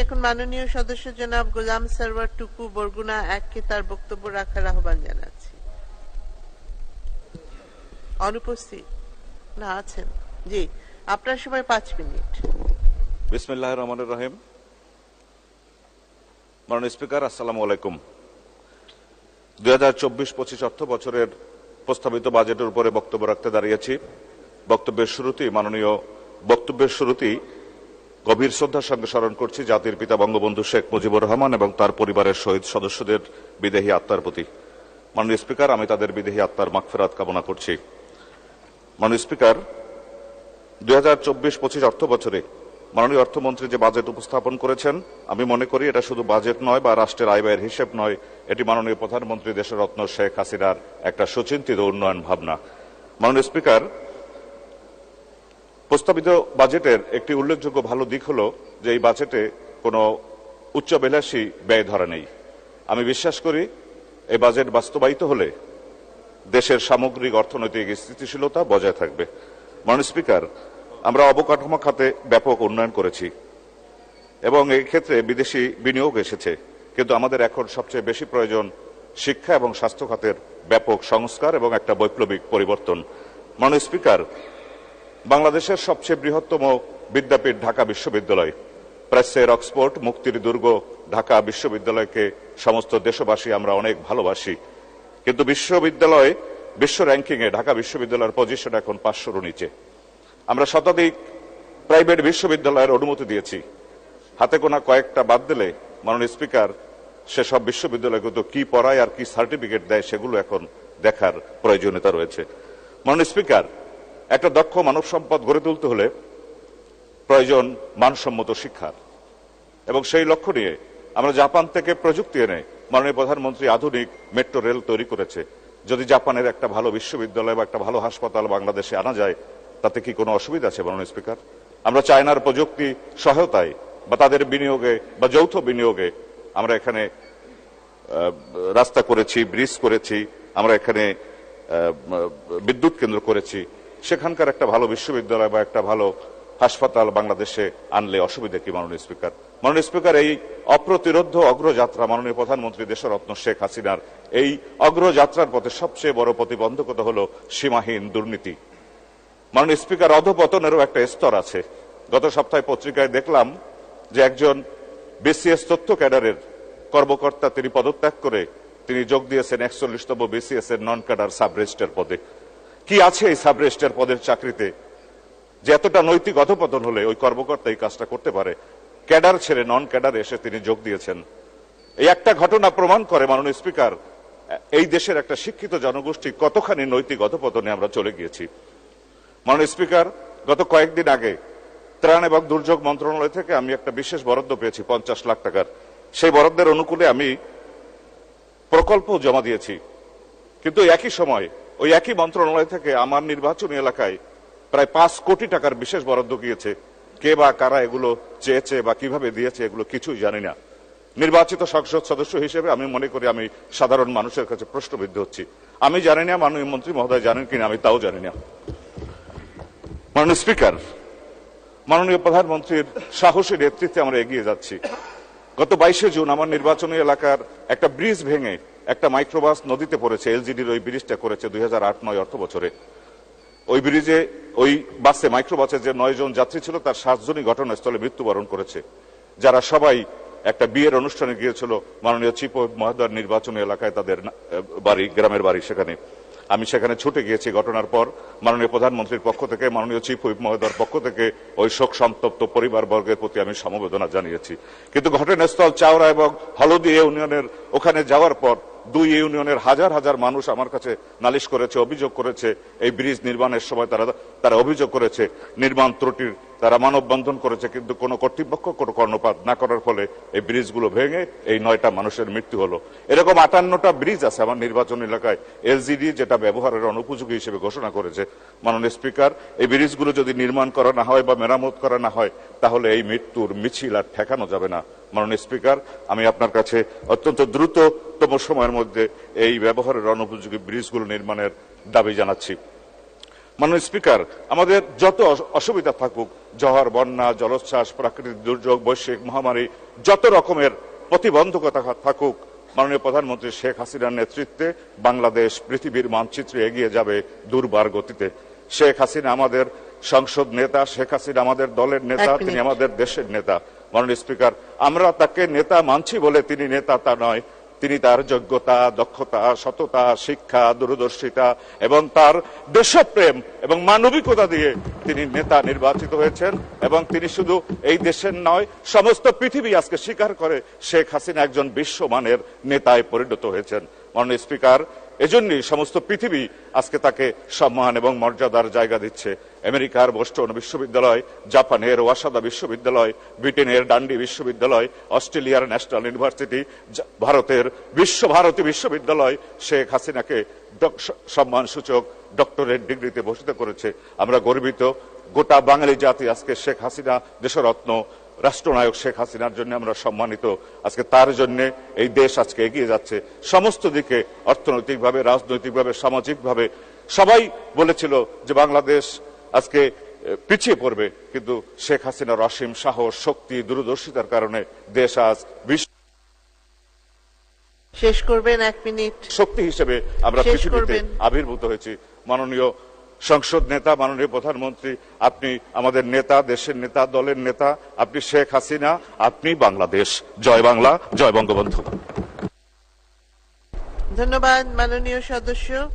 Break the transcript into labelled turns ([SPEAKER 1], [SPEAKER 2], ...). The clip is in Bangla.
[SPEAKER 1] এখন মাননীয় সদস্য জনাব গোলাম সারওয়ার টুকু বরগুনা এককে তার বক্তব্য রাখার আহ্বান জানাচ্ছি। অনুপস্থিত? না, আছেন। জি, আপনার সময় পাঁচ মিনিট।
[SPEAKER 2] বিসমিল্লাহ রহমান রহিম। মাননীয় স্পিকার, আসসালামু আলাইকুম। দুই হাজার চব্বিশ পঁচিশ অর্থ বছরের প্রস্তাবিত বাজেটের উপরে বক্তব্য রাখতে দাঁড়িয়েছি। বক্তব্যের শুরুতেই, মাননীয় বক্তব্যের শুরুতেই গভীর শ্রদ্ধার সঙ্গে স্মরণ করছি জাতির পিতা বঙ্গবন্ধু শেখ মুজিবুর রহমান এবং তার পরিবারের শহীদ সদস্যদের বিদেহী আত্মার প্রতি। মাননীয় স্পিকার, আমি তাদের বিদেহী আত্মার মাগফেরাত কামনা করছি। মাননীয় স্পিকার, দুই হাজার চব্বিশ পঁচিশ অর্থ বছরে মাননীয় অর্থমন্ত্রী যে বাজেট উপস্থাপন করেছেন, আমি মনে করি এটা শুধু বাজেট নয় বা রাষ্ট্রের আয় ব্যয়ের হিসেব নয়, এটি মাননীয় প্রধানমন্ত্রী দেশরত্ন শেখ হাসিনার একটা সুচিন্তিত উন্নয়ন ভাবনা। মাননীয় স্পিকার প্রস্তাবিত বাজেটের একটি উল্লেখযোগ্য ভালো দিক হল যে এই বাজেটে কোনো উচ্চাভিলাষী ব্যয় ধরা নেই। আমি বিশ্বাস করি এই বাজেট বাস্তবায়িত হলে দেশের সামগ্রিক অর্থনৈতিক স্থিতিশীলতা বজায় থাকবে। মাননীয় স্পিকার, আমরা অবকাঠামো খাতে ব্যাপক উন্নয়ন করেছি এবং এই ক্ষেত্রে বিদেশি বিনিয়োগ এসেছে। কিন্তু আমাদের এখন সবচেয়ে বেশি প্রয়োজন শিক্ষা এবং স্বাস্থ্য খাতের ব্যাপক সংস্কার এবং একটা বৈপ্লবিক পরিবর্তন। মাননীয় স্পিকার বাংলাদেশের সবচেয়ে বৃহত্তম বিদ্যাপীঠ ঢাকা বিশ্ববিদ্যালয়। প্রেসের অক্সফোর্ড মুক্তির দুর্গ ঢাকা বিশ্ববিদ্যালয়কে সমস্ত দেশবাসী আমরা অনেক ভালোবাসি। কিন্তু বিশ্ববিদ্যালয়ে বিশ্ব র্যাঙ্কিং এ ঢাকা বিশ্ববিদ্যালয়ের পজিশন এখন পাঁচশোর নিচে। আমরা শতাধিক প্রাইভেট বিশ্ববিদ্যালয়ের অনুমতি দিয়েছি। হাতে গোনা কয়েকটা বাদ দিলে মাননীয় স্পিকার সেসব বিশ্ববিদ্যালয়গুলো কি পড়ায় আর কি সার্টিফিকেট দেয় সেগুলো এখন দেখার প্রয়োজনীয়তা রয়েছে। মাননীয় স্পিকার একটা দক্ষ মানব সম্পদ গড়ে তুলতে হলে প্রয়োজন মানসম্মত শিক্ষার। এবং সেই লক্ষ্য নিয়ে আমরা জাপান থেকে প্রযুক্তি এনে মাননীয় প্রধানমন্ত্রী আধুনিক মেট্রো রেল তৈরি করেছে। যদি জাপানের একটা ভালো বিশ্ববিদ্যালয় বা একটা ভালো হাসপাতাল বাংলাদেশে আনা যায়, তাতে কি কোনো অসুবিধা আছে মাননীয় স্পিকার? আমরা চায়নার প্রযুক্তি সহায়তায় বা তাদের বিনিয়োগে বা যৌথ বিনিয়োগে আমরা এখানে রাস্তা করেছি, ব্রিজ করেছি, আমরা এখানে বিদ্যুৎ কেন্দ্র করেছি। সেখানকার একটা ভালো বিশ্ববিদ্যালয় বা একটা ভালো হাসপাতাল বাংলাদেশে আনলে অসুবিধা কি মাননীয় স্পিকার? মাননীয় স্পিকার, এই অপ্রতিরোধ অগ্রযাত্রা মাননীয় প্রধানমন্ত্রী দেশরত্ন শেখ হাসিনার এই অগ্রযাত্রার পথে সবচেয়ে বড় প্রতিবন্ধকতা হলো সীমাহীন দুর্নীতি। মাননীয় স্পিকার, অধপতনেরও একটা স্তর আছে। গত সপ্তাহে পত্রিকায় দেখলাম যে একজন বিসিএস তথ্য ক্যাডারের কর্মকর্তা তিনি পদত্যাগ করে তিনি যোগ দিয়েছেন একচল্লিশতম বিসিএস এর নন ক্যাডার সাব রেজিস্টার পদে। কি আছে এই সাব রেজিস্টার পদের চাকরিতে? যে এতটা নৈতিক অধপতন হলে ওই কর্মকর্তা এই কাজটা করতে পারে। ক্যাডার ছেড়ে নন ক্যাডার এসে তিনি যোগ দিয়েছেন। এই একটা ঘটনা প্রমাণ করে, মাননীয় স্পিকার, এই দেশের একটা শিক্ষিত জনগোষ্ঠী কতখানি নৈতিক অধপতনে আমরা চলে গিয়েছি। মাননীয় স্পিকার, গত কয়েকদিন আগে ত্রাণ এবং দুর্যোগ মন্ত্রণালয় থেকে আমি একটা বিশেষ বরাদ্দ পেয়েছি, পঞ্চাশ লাখ টাকার। সেই বরাদ্দের অনুকূলে আমি প্রকল্প জমা দিয়েছি। কিন্তু একই সময় ওই একই মন্ত্রণালয় থেকে আমার নির্বাচনী এলাকায় প্রায় পাঁচ কোটি টাকার বিশেষ বরাদ্দ গিয়েছে। কে বা কারা এগুলো চেয়েছে বা কীভাবে দিয়েছে এগুলো কিছুই জানি না। নির্বাচিত সংসদ সদস্য হিসেবে আমি মনে করি আমি সাধারণ মানুষের কাছে প্রশ্নবিদ্ধ হচ্ছি। আমি জানি না, মাননীয় মন্ত্রী মহোদয় জানেন কিনা, আমি তাও জানি না। মাননীয় স্পিকার, মাননীয় প্রধানমন্ত্রীর সাহসী নেতৃত্বে আমরা এগিয়ে যাচ্ছি। গত বাইশে জুন আমার নির্বাচনী এলাকার একটা ব্রিজ ভেঙে একটা মাইক্রোবাস নদীতে পড়েছে, এলজিডির ওই ব্রিজটা করেছে দুই হাজার আট নয় অর্থ বছরে ওই ব্রিজে ওই বাসে, মাইক্রোবাসে যে নয় জন যাত্রী ছিল, তার সাতজনই ঘটনাস্থলে মৃত্যুবরণ করেছে। যারা সবাই একটা বিয়ের অনুষ্ঠানে গিয়েছিল, মাননীয় চিফ মহোদয় নির্বাচনী এলাকায় তাদের বাড়ি, গ্রামের বাড়ি সেখানে। আমি সেখানে ছুটে গিয়েছি ঘটনার পর, মাননীয় প্রধানমন্ত্রীর পক্ষ থেকে, মাননীয় চিফ হুইপ মহোদয়ের পক্ষ থেকে ওই শোক সন্তপ্ত পরিবার বর্গের প্রতি আমি সমবেদনা জানিয়েছি। কিন্তু ঘটনাস্থল, চাওড়া এবং হলদি ইউনিয়নের ওখানে যাওয়ার পর দুই ইউনিয়নের হাজার হাজার মানুষ আমার কাছে নালিশ করেছে, অভিযোগ করেছে, এই ব্রিজ নির্মাণের সময় তারা তারা অভিযোগ করেছে, নির্মাণ ত্রুটির তারা মানববন্ধন করেছে, কিন্তু কোনো কর্তৃপক্ষ, কোনো কর্ণপাত না করার ফলে এই ব্রিজগুলো ভেঙে এই নয়টা মানুষের মৃত্যু হলো। এরকম আটান্নটা ব্রিজ আছে আমার নির্বাচন এলাকায়। এলজিডি যেটা ব্যবহারের অনুপযোগী হিসেবে ঘোষণা করেছে। মাননীয় স্পিকার, এই ব্রিজগুলো যদি নির্মাণ করা না হয় বা মেরামত করা না হয়, তাহলে এই মৃত্যুর মিছিল আর ঠেকানো যাবে না। মাননীয় স্পিকার, আমি আপনার কাছে অত্যন্ত দ্রুততম সময়ের মধ্যে এই ব্যবহারের অনুপযোগী ব্রিজগুলো নির্মাণের দাবি জানাচ্ছি। মাননীয় স্পিকার আমাদের যত অসুবিধা থাকুক জহর বন্যা জলোচ্ছ্বাস প্রাকৃতিক দুর্যোগ বৈশ্বিক মহামারী যত রকমের প্রতিবন্ধকতা থাকুক মাননীয় প্রধানমন্ত্রী শেখ হাসিনার নেতৃত্বে বাংলাদেশ পৃথিবীর মানচিত্রে এগিয়ে যাবে দুর্বার গতিতে। শেখ হাসিনা আমাদের সংসদ নেতা শেখ হাসিনা আমাদের দলের নেতা তিনি আমাদের দেশের নেতা। মাননীয় স্পিকার আমরা তাকে নেতা মানছি বলে তিনি নেতা তা নয়। তিনি তার যোগ্যতা, দক্ষতা, সততা, শিক্ষা, দূরদর্শিতা এবং তার দেশপ্রেম এবং মানবিকতা দিয়ে তিনি নেতা নির্বাচিত হয়েছেন এবং তিনি শুধু এই দেশের নয়, সমস্ত পৃথিবী আজকে স্বীকার করে শেখ হাসিনা একজন বিশ্বমানের নেতায় পরিণত হয়েছেন। মাননীয় স্পিকার এজন্যই সমস্ত পৃথিবী আজকে তাকে সম্মান এবং মর্যাদার জায়গা দিচ্ছে। আমেরিকার বোস্টন বিশ্ববিদ্যালয়, জাপানের ওয়াসাদা বিশ্ববিদ্যালয়, ব্রিটেনের ডান্ডি বিশ্ববিদ্যালয়, অস্ট্রেলিয়ার ন্যাশনাল ইউনিভার্সিটি ভারতের বিশ্বভারতী বিশ্ববিদ্যালয় শেখ হাসিনাকে ডক- স- সম্মানসূচক ডক্টরেট ডিগ্রিতে ভূষিত করেছে। আমরা গর্বিত, গোটা বাঙালি জাতি আজকে শেখ হাসিনা দেশরত্ন রাষ্ট্রনায়ক শেখ হাসিনার জন্য আমরা সম্মানিত। আজকে তার জন্য এই দেশ আজকে এগিয়ে যাচ্ছে। সমস্ত দিকে অর্থনৈতিকভাবে রাজনৈতিকভাবে সামাজিকভাবে সবাই বলেছিল যে বাংলাদেশ আজকে পিছিয়ে পড়বে। কিন্তু শেখ হাসিনার অসীম সাহস শক্তি দূরদর্শিতার কারণে দেশ আজ বিশ্ব
[SPEAKER 1] শেষ করবেন এক মিনিট।
[SPEAKER 2] শক্তি হিসেবে আমরা পৃথিবীতে আবির্ভূত হয়েছি। মাননীয় সংসদ নেতা, মাননীয় প্রধানমন্ত্রী, আপনি আমাদের নেতা, দেশের নেতা, দলের নেতা, আপনি শেখ হাসিনা, আপনি বাংলাদেশ। জয় বাংলা, জয় বঙ্গবন্ধু।
[SPEAKER 1] ধন্যবাদ, মাননীয় সদস্য।